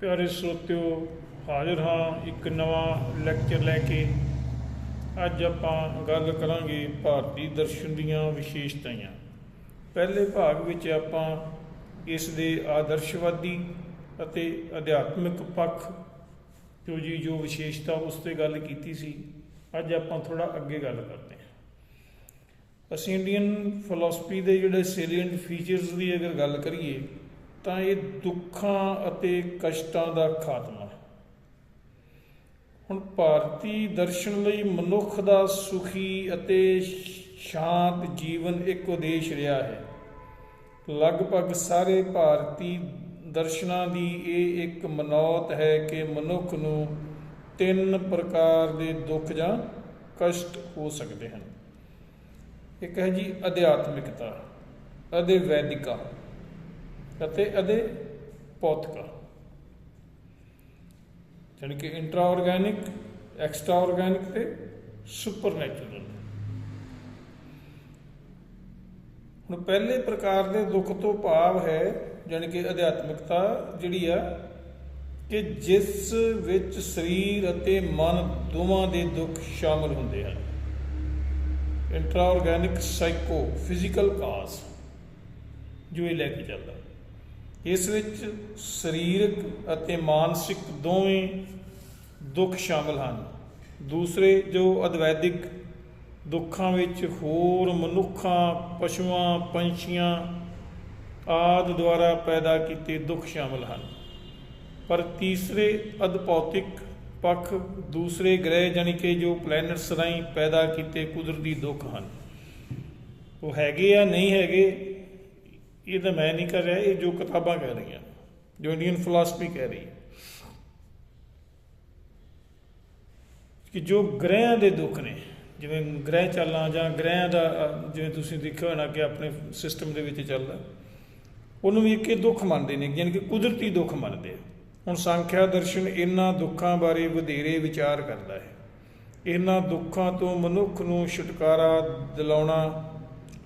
ਪਿਆਰੇ ਸਰੋਤਿਓ ਹਾਜ਼ਰ ਹਾਂ ਇੱਕ ਨਵਾਂ ਲੈਕਚਰ ਲੈ ਕੇ। ਅੱਜ ਆਪਾਂ ਗੱਲ ਕਰਾਂਗੇ ਭਾਰਤੀ ਦਰਸ਼ਨ ਦੀਆਂ ਵਿਸ਼ੇਸ਼ਤਾਵਾਂ ਪਹਿਲੇ ਭਾਗ ਵਿੱਚ ਆਪਾਂ ਇਸ ਦੇ ਆਦਰਸ਼ਵਾਦੀ ਅਤੇ ਅਧਿਆਤਮਿਕ ਪੱਖ ਜੋ ਜੀ, ਜੋ ਵਿਸ਼ੇਸ਼ਤਾ ਉਸ ਤੇ ਗੱਲ ਕੀਤੀ ਸੀ, ਅੱਜ ਆਪਾਂ ਥੋੜਾ ਅੱਗੇ ਗੱਲ ਕਰਦੇ ਹਾਂ। ਅਸੀਂ ਇੰਡੀਅਨ ਫਿਲਾਸਫੀ ਦੇ ਜਿਹੜੇ ਸੇਲੀਐਂਟ ਫੀਚਰਸ ਦੀ ਅਗਰ ਗੱਲ ਕਰੀਏ ਤਾਂ ਇਹ ਦੁੱਖਾਂ ਅਤੇ ਕਸ਼ਟਾਂ ਦਾ ਖਾਤਮਾ ਹੁਣ ਭਾਰਤੀ ਦਰਸ਼ਨ ਲਈ ਮਨੁੱਖ ਦਾ ਸੁਖੀ ਅਤੇ ਸ਼ਾਂਤ ਜੀਵਨ ਇੱਕ ਉਦੇਸ਼ ਰਿਹਾ ਹੈ। ਲਗਭਗ ਸਾਰੇ ਭਾਰਤੀ ਦਰਸ਼ਨਾਂ ਦੀ ਇਹ ਇੱਕ ਮਨੌਤ ਹੈ ਕਿ ਮਨੁੱਖ ਨੂੰ ਤਿੰਨ ਪ੍ਰਕਾਰ ਦੇ ਦੁੱਖ ਜਾਂ ਕਸ਼ਟ ਹੋ ਸਕਦੇ ਹਨ। ਇੱਕ ਹੈ ਜੀ ਅਧਿਆਤਮਿਕਤਾ ਅਦੇ ਵੈਦਿਕਾ ਅਤੇ ਅਦੇ ਭੌਤਿਕਾ ਜਾਣੀ ਕਿ ਇੰਟਰਾ ਆਰਗੈਨਿਕ ਐਕਸਟਰਾ ਆਰਗੈਨਿਕ ਤੇ ਸੁਪਰਨੈਚੁਰਲ ਹੁਣ ਪਹਿਲੇ ਪ੍ਰਕਾਰ ਦੇ ਦੁੱਖ ਤੋਂ ਭਾਵ ਹੈ, ਜਾਣੀ ਕਿ ਅਧਿਆਤਮਿਕਤਾ ਜਿਹੜੀ ਆ, ਕਿ ਜਿਸ ਵਿੱਚ ਸਰੀਰ ਅਤੇ ਮਨ ਦੋਵਾਂ ਦੇ ਦੁੱਖ ਸ਼ਾਮਲ ਹੁੰਦੇ ਹਨ। ਇੰਟਰਾ ਆਰਗੈਨਿਕ ਸਾਈਕੋ ਫਿਜ਼ੀਕਲ ਕਾਜ਼ ਜੋ ਇਹ ਲੈ ਕੇ ਚੱਲਦਾ। ਇਸ ਵਿੱਚ ਸਰੀਰਕ ਅਤੇ ਮਾਨਸਿਕ ਦੋਵੇਂ ਦੁੱਖ ਸ਼ਾਮਲ ਹਨ। ਦੂਸਰੇ ਜੋ ਅਦਵੈਦਿਕ ਦੁੱਖਾਂ ਵਿੱਚ ਹੋਰ ਮਨੁੱਖਾਂ, ਪਸ਼ੂਆਂ, ਪੰਛੀਆਂ ਆਦ ਦੁਆਰਾ ਪੈਦਾ ਕੀਤੇ ਦੁੱਖ ਸ਼ਾਮਲ ਹਨ। ਪਰ ਤੀਸਰੇ ਅਦਭੌਤਿਕ ਪੱਖ ਦੂਸਰੇ ਗ੍ਰਹਿ ਜਾਨੀ ਕਿ ਜੋ ਪਲੈਨਟਸ ਰਾਹੀਂ ਪੈਦਾ ਕੀਤੇ ਕੁਦਰਤੀ ਦੁੱਖ ਹਨ। ਉਹ ਹੈਗੇ ਆ, ਨਹੀਂ ਹੈਗੇ ਇਹ ਤਾਂ ਮੈਂ ਨਹੀਂ ਕਰ ਰਿਹਾ, ਇਹ ਜੋ ਕਿਤਾਬਾਂ ਕਹਿ ਰਹੀਆਂ, ਜੋ ਇੰਡੀਅਨ ਫਿਲਾਸਫੀ ਕਹਿ ਰਹੀ ਹੈ। ਕਿ ਜੋ ਗ੍ਰਹਿਆਂ ਦੇ ਦੁੱਖ ਨੇ, ਜਿਵੇਂ ਗ੍ਰਹਿ ਚਾਲਾਂ ਜਾਂ ਗ੍ਰਹਿਆਂ ਦਾ, ਜਿਵੇਂ ਤੁਸੀਂ ਦੇਖਿਆ ਹੋਣਾ ਕਿ ਆਪਣੇ ਸਿਸਟਮ ਦੇ ਵਿੱਚ ਚੱਲਦਾ, ਉਹਨੂੰ ਵੀ ਇੱਕ ਦੁੱਖ ਮੰਨਦੇ ਨੇ, ਯਾਨੀ ਕਿ ਕੁਦਰਤੀ ਦੁੱਖ ਮੰਨਦੇ ਆ। ਹੁਣ ਸੰਖਿਆ ਦਰਸ਼ਨ ਇਹਨਾਂ ਦੁੱਖਾਂ ਬਾਰੇ ਵਧੇਰੇ ਵਿਚਾਰ ਕਰਦਾ ਹੈ। ਇਹਨਾਂ ਦੁੱਖਾਂ ਤੋਂ ਮਨੁੱਖ ਨੂੰ ਛੁਟਕਾਰਾ ਦਿਲਾਉਣਾ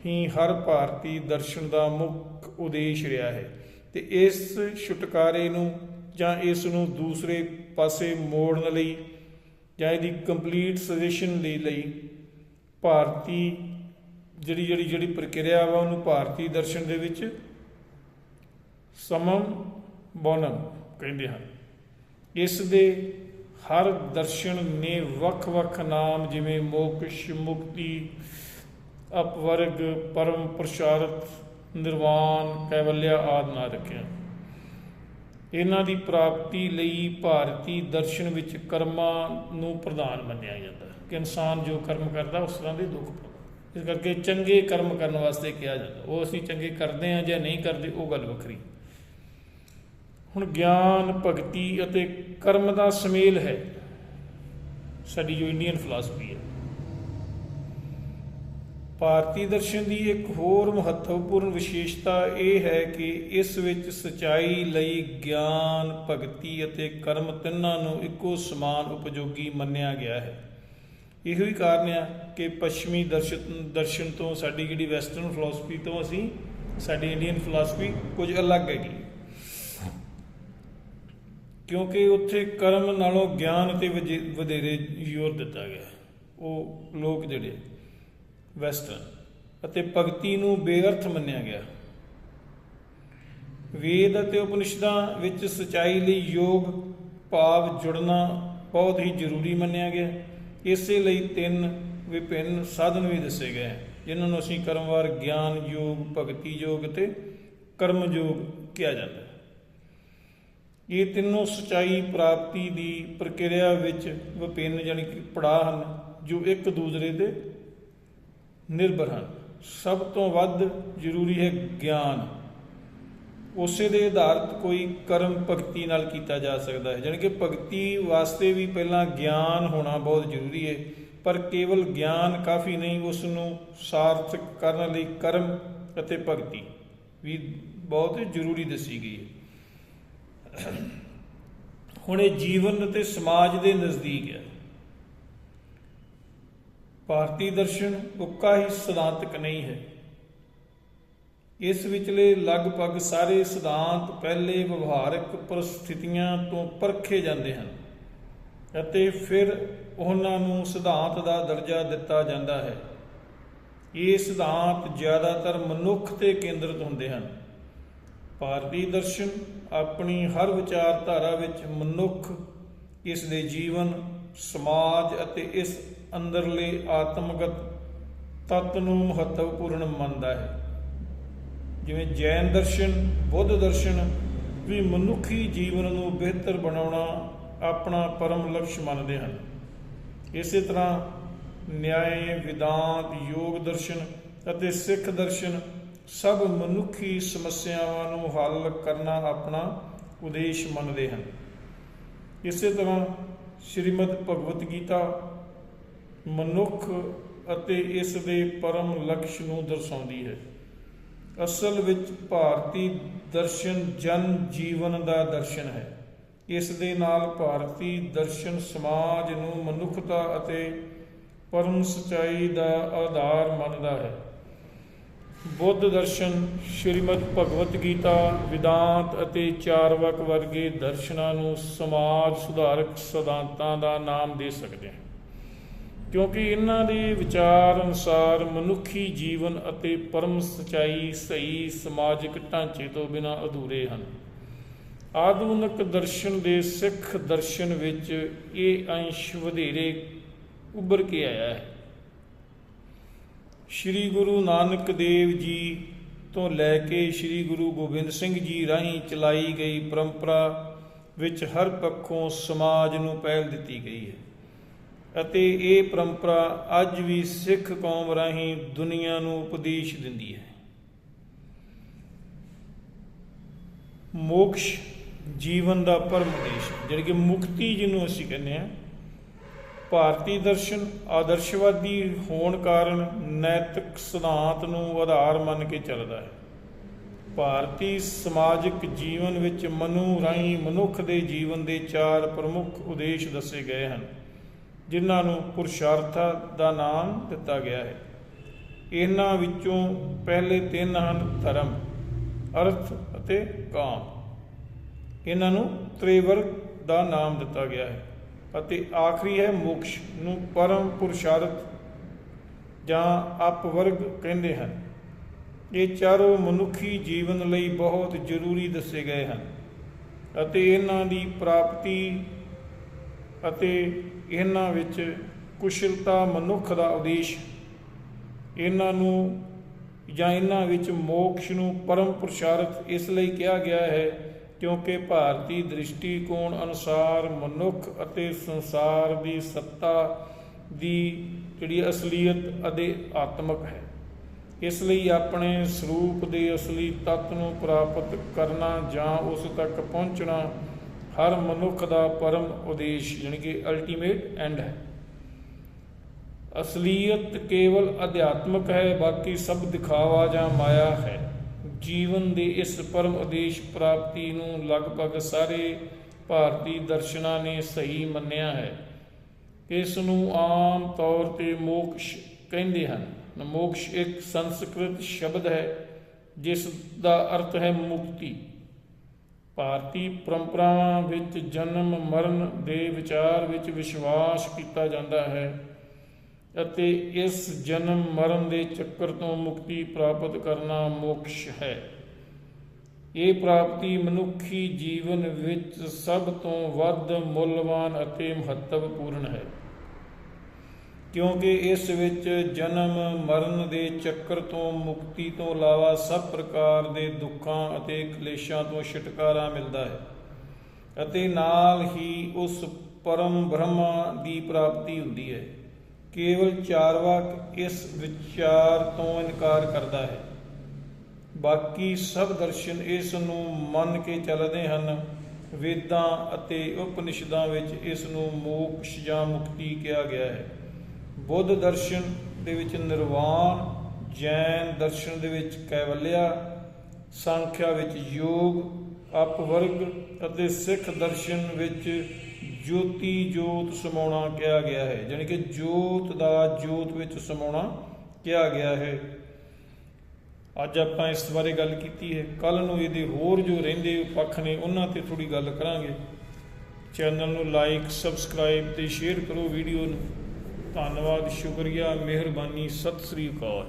ਹੀ ਹਰ ਭਾਰਤੀ ਦਰਸ਼ਨ ਦਾ ਮੁੱਖ ਉਦੇਸ਼ ਰਿਹਾ ਹੈ ਤੇ ਇਸ ਛੁਟਕਾਰੇ ਨੂੰ ਜਾਂ ਇਸ ਨੂੰ ਦੂਸਰੇ ਪਾਸੇ ਮੋੜਨ ਲਈ ਜਾਂ ਇਹਦੀ ਕੰਪਲੀਟ ਸੁਜੈਸ਼ਨ ਦੇ ਲਈ ਭਾਰਤੀ ਜਿਹੜੀ ਜਿਹੜੀ ਜਿਹੜੀ ਪ੍ਰਕਿਰਿਆ ਵਾ ਉਹਨੂੰ ਭਾਰਤੀ ਦਰਸ਼ਨ ਦੇ ਵਿੱਚ ਸਮਮ ਬੋਨਮ ਕਹਿੰਦੇ ਹਨ। ਇਸ ਦੇ ਹਰ ਦਰਸ਼ਨ ਨੇ ਵੱਖ-ਵੱਖ ਨਾਮ ਜਿਵੇਂ ਮੋਕਸ਼, ਮੁਕਤੀ ਅਪਵਰਗ, ਪਰਮ ਪ੍ਰਸ਼ਾਰਤ ਨਿਰਵਾਣ, ਕੈਵਲਿਆ ਆਦਿ ਨਾ ਰੱਖਿਆ। ਇਹਨਾਂ ਦੀ ਪ੍ਰਾਪਤੀ ਲਈ ਭਾਰਤੀ ਦਰਸ਼ਨ ਵਿੱਚ ਕਰਮਾਂ ਨੂੰ ਪ੍ਰਧਾਨ ਮੰਨਿਆ ਜਾਂਦਾ ਹੈ ਕਿ ਇਨਸਾਨ ਜੋ ਕਰਮ ਕਰਦਾ, ਉਸ ਤਰ੍ਹਾਂ ਦੇ ਦੁੱਖ ਪਾਉਂਦਾ ਇਸ ਕਰਕੇ ਚੰਗੇ ਕਰਮ ਕਰਨ ਵਾਸਤੇ ਕਿਹਾ ਜਾਂਦਾ ਉਹ ਅਸੀਂ ਚੰਗੇ ਕਰਦੇ ਹਾਂ ਜਾਂ ਨਹੀਂ ਕਰਦੇ, ਉਹ ਗੱਲ ਵੱਖਰੀ ਹੁਣ ਗਿਆਨ, ਭਗਤੀ ਅਤੇ ਕਰਮ ਦਾ ਸਮੇਲ ਹੈ। ਸਾਡੀ ਜੋ ਇੰਡੀਅਨ ਫਿਲਾਸਫੀ ਹੈ ਭਾਰਤੀ ਦਰਸ਼ਨ ਦੀ ਇੱਕ ਹੋਰ ਮਹੱਤਵਪੂਰਨ ਵਿਸ਼ੇਸ਼ਤਾ ਇਹ ਹੈ ਕਿ ਇਸ ਵਿੱਚ ਸਚਾਈ ਲਈ ਗਿਆਨ, ਭਗਤੀ ਅਤੇ ਕਰਮ ਤਿੰਨਾਂ ਨੂੰ ਇੱਕੋ ਸਮਾਨ ਉਪਯੋਗੀ ਮੰਨਿਆ ਗਿਆ ਹੈ। ਇਹੋ ਹੀ ਕਾਰਨ ਆ ਕਿ ਪੱਛਮੀ ਦਰਸ਼ਨ ਦਰਸ਼ਨ ਤੋਂ ਸਾਡੀ ਜਿਹੜੀ ਵੈਸਟਰਨ ਫਿਲਾਸਫੀ ਤੋਂ ਅਸੀਂ, ਸਾਡੀ ਇੰਡੀਅਨ ਫਿਲਾਸਫੀ ਕੁਝ ਅਲੱਗ ਹੈਗੀ। ਕਿਉਂਕਿ ਉੱਥੇ ਕਰਮ ਨਾਲੋਂ ਗਿਆਨ ਤੇ ਵਜੇ- ਵਧੇਰੇ ਜ਼ੋਰ ਦਿੱਤਾ ਗਿਆ। ਉਹ ਲੋਕ ਜਿਹੜੇ ਵੈਸਟਰਨ ਅਤੇ ਭਗਤੀ ਨੂੰ ਬੇਅਰਥ ਮੰਨਿਆ ਗਿਆ। ਵੇਦ ਅਤੇ ਉਪਨਿਸ਼ਦਾਂ ਵਿੱਚ ਸਚਾਈ ਲਈ ਯੋਗ, ਭਾਵ, ਜੁੜਨਾ ਬਹੁਤ ਹੀ ਜ਼ਰੂਰੀ ਮੰਨਿਆ ਗਿਆ। ਇਸੇ ਲਈ ਤਿੰਨ ਵਿਭਿੰਨ ਸਾਧਨ ਵੀ ਦੱਸੇ ਗਏ, ਜਿਨ੍ਹਾਂ ਨੂੰ ਅਸੀਂ ਕਰਮਵਾਰ ਗਿਆਨ ਯੋਗ, ਭਗਤੀ ਯੋਗ ਤੇ ਕਰਮ ਯੋਗ ਕਿਹਾ ਜਾਂਦਾ ਹੈ। ਇਹ ਤਿੰਨੋਂ ਸਚਾਈ ਪ੍ਰਾਪਤੀ ਦੀ ਪ੍ਰਕਿਰਿਆ ਵਿੱਚ ਵਿਭਿੰਨ ਜਾਨੀ ਕਿ ਪੜਾਅ ਹਨ, ਜੋ ਇੱਕ ਦੂਸਰੇ ਦੇ ਨਿਰਭਰ ਹਨ। ਸਭ ਤੋਂ ਵੱਧ ਜ਼ਰੂਰੀ ਹੈ ਗਿਆਨ। ਉਸੇ ਦੇ ਆਧਾਰਿਤ ਕੋਈ ਕਰਮ ਭਗਤੀ ਨਾਲ ਕੀਤਾ ਜਾ ਸਕਦਾ ਹੈ। ਜਾਣੀ ਕਿ ਭਗਤੀ ਵਾਸਤੇ ਵੀ ਪਹਿਲਾਂ ਗਿਆਨ ਹੋਣਾ ਬਹੁਤ ਜ਼ਰੂਰੀ ਹੈ, ਪਰ ਕੇਵਲ ਗਿਆਨ ਕਾਫੀ ਨਹੀਂ ਉਸ ਨੂੰ ਸਾਰਥਕ ਕਰਨ ਲਈ ਕਰਮ ਅਤੇ ਭਗਤੀ ਵੀ ਬਹੁਤ ਜ਼ਰੂਰੀ ਦੱਸੀ ਗਈ ਹੈ। ਹੁਣ ਇਹ ਜੀਵਨ ਅਤੇ ਸਮਾਜ ਦੇ ਨਜ਼ਦੀਕ ਹੈ। ਭਾਰਤੀ ਦਰਸ਼ਨ ਉੱਕਾ ਹੀ ਸਿਧਾਂਤਕ ਨਹੀਂ ਹੈ। ਇਸ ਵਿਚਲੇ ਲਗਭਗ ਸਾਰੇ ਸਿਧਾਂਤ ਪਹਿਲੇ ਵਿਵਹਾਰਿਕ ਪਰਿਸਥਿਤੀਆਂ ਤੋਂ ਪਰਖੇ ਜਾਂਦੇ ਹਨ ਅਤੇ ਫਿਰ ਉਹਨਾਂ ਨੂੰ ਸਿਧਾਂਤ ਦਾ ਦਰਜਾ ਦਿੱਤਾ ਜਾਂਦਾ ਹੈ। ਇਹ ਸਿਧਾਂਤ ਜ਼ਿਆਦਾਤਰ ਮਨੁੱਖ ਤੇ ਕੇਂਦਰਿਤ ਹੁੰਦੇ ਹਨ। ਭਾਰਤੀ ਦਰਸ਼ਨ ਆਪਣੀ ਹਰ ਵਿਚਾਰਧਾਰਾ ਵਿੱਚ ਮਨੁੱਖ, ਇਸ ਦੇ ਜੀਵਨ, ਸਮਾਜ ਅਤੇ ਇਸ ਅੰਦਰਲੇ ਆਤਮਗਤ ਤੱਤ ਨੂੰ ਮਹੱਤਵਪੂਰਨ ਮੰਨਦਾ ਹੈ। ਜਿਵੇਂ ਜੈਨ ਦਰਸ਼ਨ, ਬੁੱਧ ਦਰਸ਼ਨ ਵੀ ਮਨੁੱਖੀ ਜੀਵਨ ਨੂੰ ਬਿਹਤਰ ਬਣਾਉਣਾ ਆਪਣਾ ਪਰਮ ਲਕਸ਼ ਮੰਨਦੇ ਹਨ। ਇਸੇ ਤਰ੍ਹਾਂ ਨਿਆਏ, ਵਿਦਾਂਤ, ਯੋਗ ਦਰਸ਼ਨ ਅਤੇ ਸਿੱਖ ਦਰਸ਼ਨ ਸਭ ਮਨੁੱਖੀ ਸਮੱਸਿਆਵਾਂ ਨੂੰ ਹੱਲ ਕਰਨਾ ਆਪਣਾ ਉਦੇਸ਼ ਮੰਨਦੇ ਹਨ। ਇਸੇ ਤਰ੍ਹਾਂ ਸ਼੍ਰੀਮਦ ਭਗਵਤ ਗੀਤਾ ਮਨੁੱਖ ਅਤੇ ਇਸ ਦੇ ਪਰਮ ਲਕਸ਼ ਨੂੰ ਦਰਸਾਉਂਦੀ ਹੈ। ਅਸਲ ਵਿੱਚ ਭਾਰਤੀ ਦਰਸ਼ਨ ਜਨ ਜੀਵਨ ਦਾ ਦਰਸ਼ਨ ਹੈ। ਇਸ ਦੇ ਨਾਲ ਭਾਰਤੀ ਦਰਸ਼ਨ ਸਮਾਜ ਨੂੰ ਮਨੁੱਖਤਾ ਅਤੇ ਪਰਮ ਸਚਾਈ ਦਾ ਆਧਾਰ ਮੰਨਦਾ ਹੈ। ਬੁੱਧ ਦਰਸ਼ਨ ਸ਼੍ਰੀਮਦ ਭਗਵਤ ਗੀਤਾ, ਵਿਦਾਂਤ ਅਤੇ ਚਾਰਵਕ ਵਰਗੇ ਦਰਸ਼ਨਾਂ ਨੂੰ ਸਮਾਜ ਸੁਧਾਰਕ ਸਿਧਾਂਤਾਂ ਦਾ ਨਾਮ ਦੇ ਸਕਦੇ ਹਾਂ ਕਿਉਂਕਿ ਇਹਨਾਂ ਦੇ ਵਿਚਾਰ ਅਨੁਸਾਰ ਮਨੁੱਖੀ ਜੀਵਨ ਅਤੇ ਪਰਮ ਸਚਾਈ ਸਹੀ ਸਮਾਜਿਕ ਢਾਂਚੇ ਤੋਂ ਬਿਨਾਂ ਅਧੂਰੇ ਹਨ। ਆਧੁਨਿਕ ਦਰਸ਼ਨ ਦੇ ਸਿੱਖ ਦਰਸ਼ਨ ਵਿੱਚ ਇਹ ਅੰਸ਼ ਵਧੇਰੇ ਉੱਭਰ ਕੇ ਆਇਆ ਹੈ। ਸ੍ਰੀ ਗੁਰੂ ਨਾਨਕ ਦੇਵ ਜੀ ਤੋਂ ਲੈ ਕੇ ਸ੍ਰੀ ਗੁਰੂ ਗੋਬਿੰਦ ਸਿੰਘ ਜੀ ਰਾਹੀਂ ਚਲਾਈ ਗਈ ਪਰੰਪਰਾ ਵਿੱਚ ਹਰ ਪੱਖੋਂ ਸਮਾਜ ਨੂੰ ਪਹਿਲ ਦਿੱਤੀ ਗਈ ਹੈ। ਅਤੇ ਇਹ ਪਰੰਪਰਾ ਅੱਜ ਵੀ ਸਿੱਖ ਕੌਮ ਰਾਹੀਂ ਦੁਨੀਆ ਨੂੰ ਉਪਦੇਸ਼ ਦਿੰਦੀ ਹੈ। ਮੋਕਸ਼ ਜੀਵਨ ਦਾ ਪਰਮ ਉਦੇਸ਼ ਜਿਹੜੀ ਕਿ ਮੁਕਤੀ ਜਿਹਨੂੰ ਅਸੀਂ ਕਹਿੰਦੇ ਆ ਭਾਰਤੀ ਦਰਸ਼ਨ ਆਦਰਸ਼ਵਾਦੀ ਹੋਣ ਕਾਰਨ ਨੈਤਿਕ ਸਿਧਾਂਤ ਨੂੰ ਆਧਾਰ ਮੰਨ ਕੇ ਚੱਲਦਾ ਹੈ। ਭਾਰਤੀ ਸਮਾਜਿਕ ਜੀਵਨ ਵਿੱਚ ਮਨੂ ਰਾਹੀਂ ਮਨੁੱਖ ਦੇ ਜੀਵਨ ਦੇ ਚਾਰ ਪ੍ਰਮੁੱਖ ਉਦੇਸ਼ ਦੱਸੇ ਗਏ ਹਨ। ਜਿਨ੍ਹਾਂ ਨੂੰ ਪੁਰਸ਼ਾਰਥਾ ਦਾ ਨਾਮ ਦਿੱਤਾ ਗਿਆ ਹੈ। ਇਹਨਾਂ ਵਿੱਚੋਂ ਪਹਿਲੇ ਤਿੰਨ ਹਨ ਧਰਮ, ਅਰਥ ਅਤੇ ਕਾਮ। ਇਹਨਾਂ ਨੂੰ ਤ੍ਰੇਵਰਗ ਦਾ ਨਾਮ ਦਿੱਤਾ ਗਿਆ ਹੈ ਅਤੇ ਆਖਰੀ ਹੈ ਮੋਕਸ਼ ਨੂੰ ਪਰਮ ਪੁਰਸ਼ਾਰਥ ਜਾਂ ਅਪਵਰਗ ਕਹਿੰਦੇ ਹਨ। ਇਹ ਚਾਰੋਂ ਮਨੁੱਖੀ ਜੀਵਨ ਲਈ ਬਹੁਤ ਜ਼ਰੂਰੀ ਦੱਸੇ ਗਏ ਹਨ ਅਤੇ ਇਹਨਾਂ ਦੀ ਪ੍ਰਾਪਤੀ ਅਤੇ ਇਹਨਾਂ ਵਿੱਚ ਕੁਸ਼ਲਤਾ ਮਨੁੱਖ ਦਾ ਉਦੇਸ਼। ਇਹਨਾਂ ਨੂੰ ਜਾਂ ਇਹਨਾਂ ਵਿੱਚ ਮੋਕਸ਼ ਨੂੰ ਪਰਮ ਪੁਰਸ਼ਾਰਥ ਇਸ ਲਈ ਕਿਹਾ ਗਿਆ ਹੈ ਕਿਉਂਕਿ ਭਾਰਤੀ ਦ੍ਰਿਸ਼ਟੀਕੋਣ ਅਨੁਸਾਰ ਮਨੁੱਖ ਅਤੇ ਸੰਸਾਰ ਦੀ ਸੱਤਾ ਦੀ ਜਿਹੜੀ ਅਸਲੀਅਤ ਅਤੇ ਆਤਮਕ ਹੈ। ਇਸ ਲਈ ਆਪਣੇ ਸਰੂਪ ਦੇ ਅਸਲੀ ਤੱਤ ਨੂੰ ਪ੍ਰਾਪਤ ਕਰਨਾ ਜਾਂ ਉਸ ਤੱਕ ਪਹੁੰਚਣਾ ਹਰ ਮਨੁੱਖ ਦਾ ਪਰਮ ਉਦੇਸ਼ ਯਾਨੀ ਕਿ ਅਲਟੀਮੇਟ ਐਂਡ ਹੈ। ਅਸਲੀਅਤ ਕੇਵਲ ਅਧਿਆਤਮਕ ਹੈ, ਬਾਕੀ ਸਭ ਦਿਖਾਵਾ ਜਾਂ ਮਾਇਆ ਹੈ। ਜੀਵਨ ਦੇ ਇਸ ਪਰਮ ਉਦੇਸ਼ ਪ੍ਰਾਪਤੀ ਨੂੰ ਲਗਭਗ ਸਾਰੇ ਭਾਰਤੀ ਦਰਸ਼ਨਾਂ ਨੇ ਸਹੀ ਮੰਨਿਆ ਹੈ। ਇਸ ਨੂੰ ਆਮ ਤੌਰ ਤੇ ਮੋਕਸ਼ ਕਹਿੰਦੇ ਹਨ। ਮੋਕਸ਼ ਇੱਕ ਸੰਸਕ੍ਰਿਤ ਸ਼ਬਦ ਹੈ, ਜਿਸ ਦਾ ਅਰਥ ਹੈ ਮੁਕਤੀ। ਭਾਰਤੀ ਪਰੰਪਰਾਵਾਂ ਵਿੱਚ ਜਨਮ, ਮਰਨ ਦੇ ਵਿਚਾਰ ਵਿੱਚ ਵਿਸ਼ਵਾਸ ਕੀਤਾ ਜਾਂਦਾ ਹੈ ਅਤੇ ਇਸ ਜਨਮ, ਮਰਨ ਦੇ ਚੱਕਰ ਤੋਂ ਮੁਕਤੀ ਪ੍ਰਾਪਤ ਕਰਨਾ ਮੋਕਸ਼ ਹੈ। ਇਹ ਪ੍ਰਾਪਤੀ ਮਨੁੱਖੀ ਜੀਵਨ ਵਿੱਚ ਸਭ ਤੋਂ ਵੱਧ ਮੁੱਲਵਾਨ ਅਤੇ ਮਹੱਤਵਪੂਰਨ ਹੈ। ਕਿਉਂਕਿ ਇਸ ਵਿੱਚ ਜਨਮ, ਮਰਨ ਦੇ ਚੱਕਰ ਤੋਂ, ਮੁਕਤੀ ਤੋਂ ਇਲਾਵਾ ਸਭ ਪ੍ਰਕਾਰ ਦੇ ਦੁੱਖਾਂ ਅਤੇ ਕਲੇਸ਼ਾਂ ਤੋਂ ਛੁਟਕਾਰਾ ਮਿਲਦਾ ਹੈ ਅਤੇ ਨਾਲ ਹੀ ਉਸ ਪਰਮ ਬ੍ਰਹਮਾ ਦੀ ਪ੍ਰਾਪਤੀ ਹੁੰਦੀ ਹੈ। ਕੇਵਲ ਚਾਰਵਾਕ ਇਸ ਵਿਚਾਰ ਤੋਂ ਇਨਕਾਰ ਕਰਦਾ ਹੈ। ਬਾਕੀ ਸਭ ਦਰਸ਼ਨ ਇਸ ਨੂੰ ਮੰਨ ਕੇ ਚੱਲਦੇ ਹਨ। ਵੇਦਾਂ ਅਤੇ ਉਪਨਿਸ਼ਦਾਂ ਵਿੱਚ ਇਸ ਨੂੰ ਮੋਕਸ਼ ਜਾਂ ਮੁਕਤੀ ਕਿਹਾ ਗਿਆ ਹੈ। ਬੁੱਧ ਦਰਸ਼ਨ ਦੇ ਵਿੱਚ ਨਿਰਵਾਣ, ਜੈਨ ਦਰਸ਼ਨ ਦੇ ਵਿੱਚ ਕੈਵਲਿਆ, ਸੰਖਿਆ ਵਿੱਚ ਯੋਗ, ਅਪਵਰਗ ਅਤੇ ਸਿੱਖ ਦਰਸ਼ਨ ਵਿੱਚ ਜੋਤੀ ਜੋਤ ਸਮਾਉਣਾ ਕਿਹਾ ਗਿਆ ਹੈ। ਯਾਨੀ ਕਿ ਜੋਤ ਦਾ ਜੋਤ ਵਿੱਚ ਸਮਾਉਣਾ ਕਿਹਾ ਗਿਆ ਹੈ। ਅੱਜ ਆਪਾਂ ਇਸ ਬਾਰੇ ਗੱਲ ਕੀਤੀ ਹੈ। ਕੱਲ ਨੂੰ ਇਹਦੇ ਹੋਰ ਜੋ ਰਹਿੰਦੇ ਪੱਖ ਨੇ, ਉਹਨਾਂ ਤੇ ਥੋੜੀ ਗੱਲ ਕਰਾਂਗੇ। ਚੈਨਲ ਨੂੰ ਲਾਈਕ ਸਬਸਕ੍ਰਾਈਬ ਤੇ ਸ਼ੇਅਰ ਕਰੋ ਵੀਡੀਓ ਨੂੰ। ਧੰਨਵਾਦ ਸ਼ੁਕਰੀਆ ਮਿਹਰਬਾਨੀ ਸਤਿ ਸ੍ਰੀ ਅਕਾਲ।